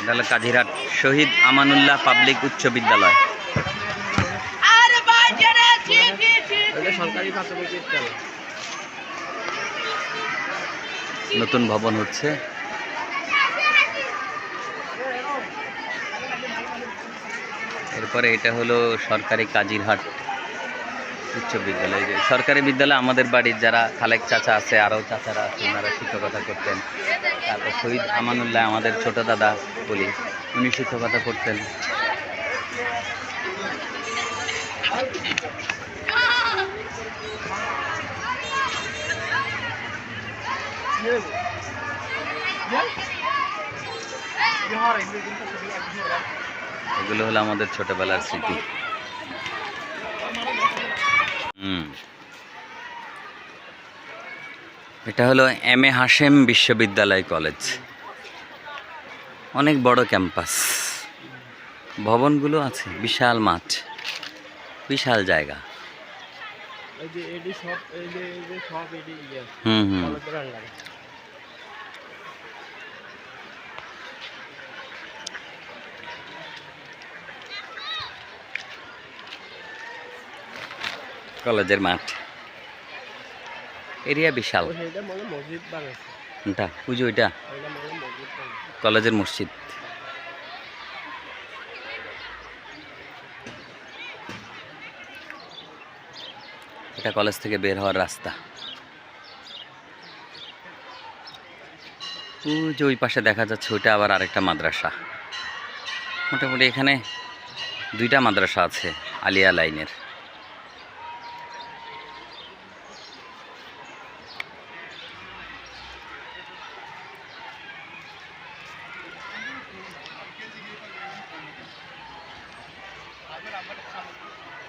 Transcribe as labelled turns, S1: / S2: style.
S1: এটা হলো কাজিরহাট শহীদ আমানুল্লাহ পাবলিক উচ্চ বিদ্যালয়। নতুন ভবন হচ্ছে। এরপরে এটা হলো সরকারি কাজিরহাট। উচ্চ বিদ্যালয়। সরকারি বিদ্যালয় আমাদের বাড়ির যারা খালেক চাচা আছে, আরও চাচারা আছে, ওনারা শিক্ষকতা করতেন। তারপর শহীদ আমানুল্লাহ, আমাদের ছোট দাদা বলি, উনি শিক্ষকতা করতেন। এগুলো হলো আমাদের ছোটবেলার স্মৃতি। এটা হলো এম এ হাশেম বিশ্ববিদ্যালয় কলেজ। অনেক বড় ক্যাম্পাস। ভবনগুলো আছে বিশাল মাঠ বিশাল জায়গা।
S2: ইয়ে
S1: হুম হুম।
S2: কলেজের
S1: মাঠ। এরিয়া বিশাল। পুজো ওইটা? কলেজের মসজিদ। এটা কলেজ থেকে বের হওয়ার রাস্তা। যে ওই পাশে দেখা যাচ্ছে ওইটা আবার আরেকটা মাদ্রাসা। মোটামুটি এখানে দুইটা মাদ্রাসা আছে আলিয়া লাইনের। somebody, somebody.